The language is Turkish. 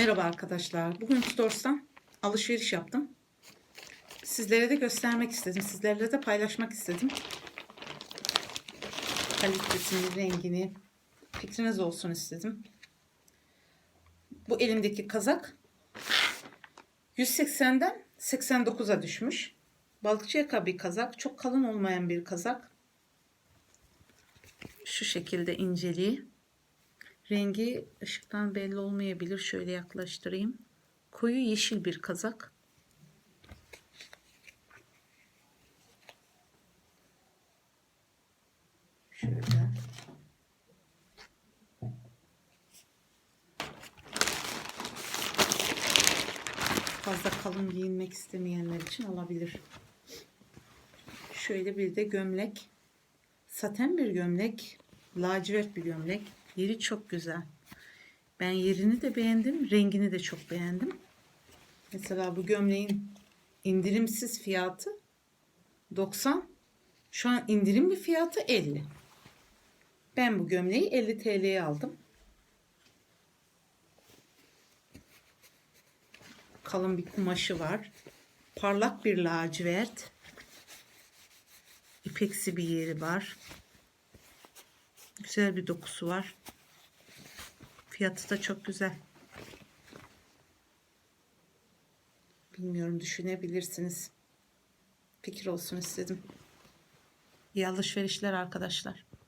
Merhaba arkadaşlar. Bugün Stores'tan alışveriş yaptım. Sizlere de göstermek istedim. Sizlerle de paylaşmak istedim. Kalitesini, rengini fikriniz olsun istedim. Bu elimdeki kazak 180'den 89'a düşmüş. Balıkçı yaka bir kazak. Çok kalın olmayan bir kazak. Şu şekilde inceliği. Rengi ışıktan belli olmayabilir. Şöyle yaklaştırayım. Koyu yeşil bir kazak. Şöyle. Fazla kalın giyinmek istemeyenler için olabilir. Şöyle bir de gömlek. Saten bir gömlek. Lacivert bir gömlek. Yeri çok güzel. Ben yerini de beğendim. Rengini de çok beğendim. Mesela bu gömleğin indirimsiz fiyatı 90. Şu an indirimli fiyatı 50. Ben bu gömleği 50 TL'ye aldım. Kalın bir kumaşı var. Parlak bir lacivert. İpeksi bir yeri var. Güzel bir dokusu var. Fiyatı da çok güzel. Bilmiyorum düşünebilirsiniz. Fikir olsun istedim. İyi alışverişler arkadaşlar.